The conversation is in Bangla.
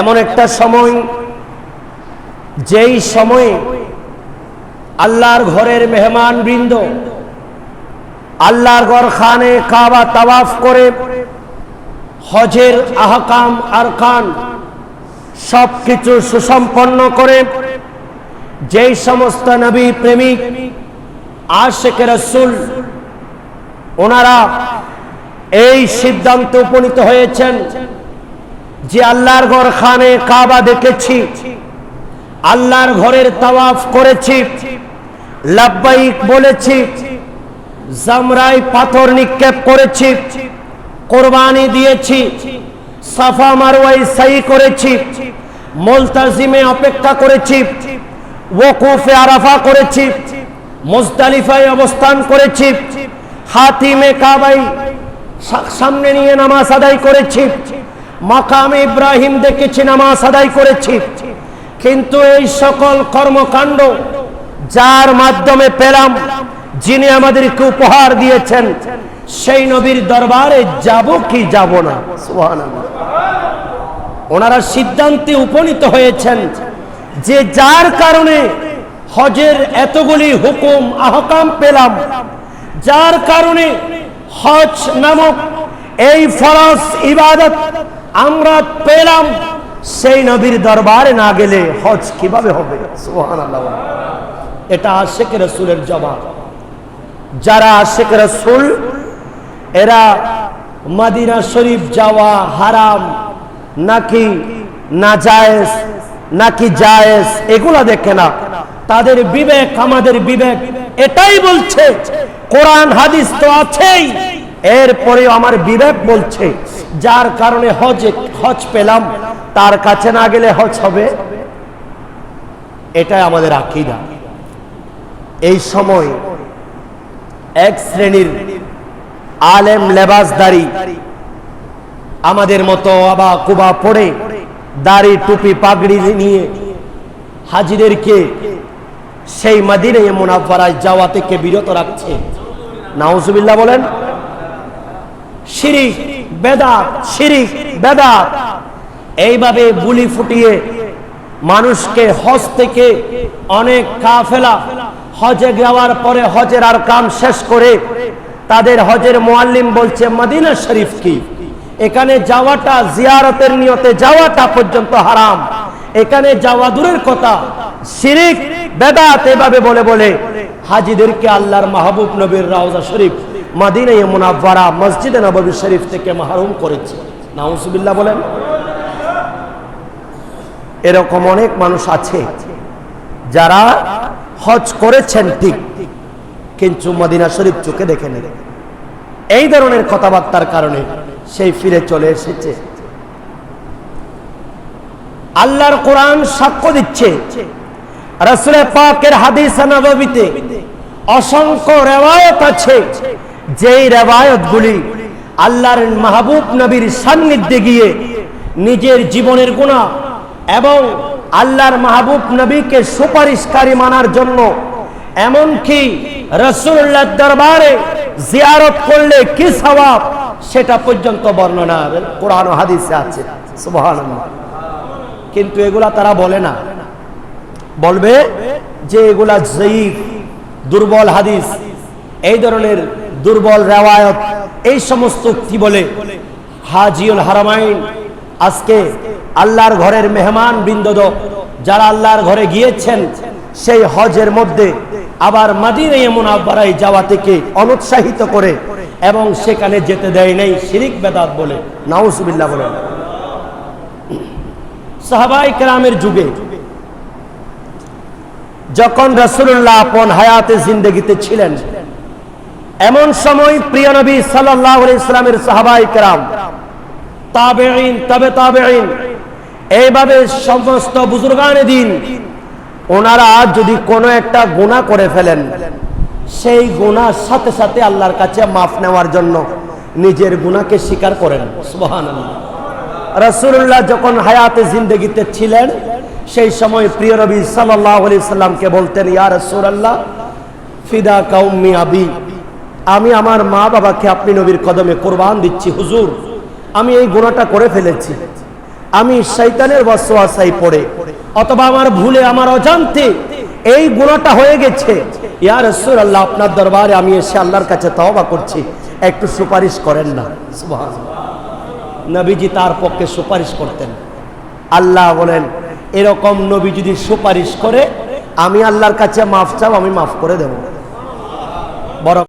এমন একটা সময়, যেই সময়ে আল্লাহর ঘরের মেহমান বৃন্দ, আল্লাহর ঘর খানে কাবা তাওয়াফ করে, হজের আহকাম আর খান সব কিছু সুসম্পন্ন করে, যেই সমস্ত নবী প্রেমিক, আশেখ রসুল, ওনারা এই সিদ্ধান্তে উপনীত হয়েছেন। যে আল্লাহর ঘর খানে কাবা দেখেছি, আল্লাহর ঘরের তাওয়াফ করেছি, লাব্বাইক বলেছি, জামরাই পাথর নিক্ষেপ করেছি, কোরবানি দিয়েছি, সাফা মারওয়াই সাই করেছি, মোলতাজিমে অপেক্ষা করেছি ওকুফে আরাফা করেছি, মুজদালিফায় অবস্থান করেছি, হাতিমে কাবাই সামনে নিয়ে নামাজ আদায় করেছি মাকাম ইব্রাহিম দেখেছি, নামাজ আদায় করেছি। কিন্তু এই সকল কর্মকাণ্ড যার মাধ্যমে পেলাম, যিনি আমাদেরকে উপহার দিয়েছেন, সেই নবীর দরবারে যাব কি যাব না? ওনারা সিদ্ধান্তে উপনীত হয়েছেন যে যার কারণে হজের এতগুলি হুকুম, আহকাম পেলাম, যার কারণে হজ নামক এই ফরজ ইবাদত আমরা পেলাম সেই নবীর দরবারে না গেলে হজ কীভাবে হবে? এটা আশেখ রসুলের জবাব। যারা আশেখ রসুল, এরা মদিনা শরীফ যাওয়া হারাম, নাকি না জায়েজ নাকি জায়েজ, এগুলা দেখে না। তাদের বিবেক, আমাদের বিবেক, এটাই বলছে, কোরআন, হাদিস তো আছেই। এরপরেও আমার বিবেক বলছে, যার কারণে হজ হজ পেলাম, তার কাছে না গেলে হজ হবে। এটাই আমাদের আকিদা। এই সময় এক শ্রেণির আলেম লেবাসদারি আমাদের মতো আবা কুবা পড়ে দাড়ি টুপি পাগড়ি নিয়ে হাজিদেরকে সেই মাদিনে মুনাফারায় যাওয়া থেকে বিরত রাখছে। নাউজুবিল্লাহ বলেন শিরিক, বেদাত শিরিক, বেদাত। এইভাবে বুলি ফুটিয়ে মানুষকে হজ থেকে অনেক কাফেলা হজে যাওয়ার পরে হজের আর কাম শেষ করে তাদের হজের মোয়াল্লিম বলছে, মদিনা শরীফ কি? এখানে যাওয়াটা, জিয়ারতের নিয়তে যাওয়াটা পর্যন্ত হারাম। এখানে যাওয়া দূরের কথা। শিরিক, বেদাত, এভাবে বলে বলে, হাজিদেরকে আল্লাহর মাহবুব নবীর রাউজা শরীফ মাদিনা মুনাফারা মসজিদে নবী শরীফ থেকে মাহরুম করেছে। নাউজুবিল্লাহ বলেন। এরকম অনেক মানুষ আছে যারা হজ করেছেন ঠিক, কিন্তু মদিনা শরীফ চোখে দেখে নেই। এই ধরনের কথাবার্তার কারণে সেই ফিরে চলে এসেছে। আল্লাহর কোরআন সাক্ষ্য দিচ্ছে। রসুলের পাকের হাদিস অসংখ্য রেওয়ায়ত আছে। যেই রেওয়ায়তগুলি আল্লাহর মাহবুব নবীর সান্নিধ্যে গিয়ে নিজের জীবনের গুণা এবং আল্লাহর মাহবুব নবীকে সুপারিশকারী মানার জন্য, এমনকি রসুল্লাহ দরবারে জিয়ারত করলে কি সওয়াব সেটা পর্যন্ত বর্ণনা কোরআন হাদিসে আছে কিন্তু এগুলা তারা বলে না। বলবে যে এগুলা জয়ীফ, দুর্বল হাদিস, এই ধরনের দুর্বল রেওয়ায়ত, এই সমস্ত কি বলে? হাজিউল হারামাইন, আজকে আল্লাহর ঘরের মেহমান বৃন্দদ, যারা আল্লাহর ঘরে গিয়েছেন, সেই হজের মধ্যে আবার মাদিনে মুনাব্বারাই যাওয়া থেকে অনুৎসাহিত করে এবং সেখানে যেতে দেয় নাই শিরিক বেদাত বলে। নাউসুবিল্লাহ বলে। সাহাবাই কেরামের যুগে যখন রসুল্লাহ আপন হায়াতে জিন্দগিতে ছিলেন এমন সময় প্রিয় নবী সাল্লাহ ইসলামের সাহাবাই কেরাম তাবেইন তবে তাবেইন এইভাবে সমস্ত বুজুর্গানে দিন, ওনারা যদি কোনো একটা গুণা করে ফেলেন, সেই গুণার সাথে সাথে আল্লাহর কাছে মাফ নেওয়ার জন্য নিজের গুণাকে স্বীকার করেন। রসুল্লাহ যখন হায়াতে জিন্দগিতে ছিলেন, সেই সময় প্রিয় নবী সাল্লাহ সাল্লামকে বলতেন, ইয়া রসুল্লাহ ফিদা কাউমি আবি। আমি আমার মা বাবাকে আপনি নবীর কদমে কোরবান দিচ্ছি, হুজুর। আমি এই গুণাটা করে ফেলেছি। আমি শৈতানের বসওয়াসাই পড়ে, অথবা আমার ভুলে, আমার অজান্তে এই গুণাটা হয়ে গেছে। ইয়া রাসূলুল্লাহ, আপনার দরবারে আমি এসে আল্লাহর কাছে তওবা করছি। একটু সুপারিশ করেন না। নবীজি তার পক্ষে সুপারিশ করতেন। আল্লাহ বলেন, এরকম নবী যদি সুপারিশ করে, আমি আল্লাহর কাছে মাফ চাও, আমি মাফ করে দেব। বড়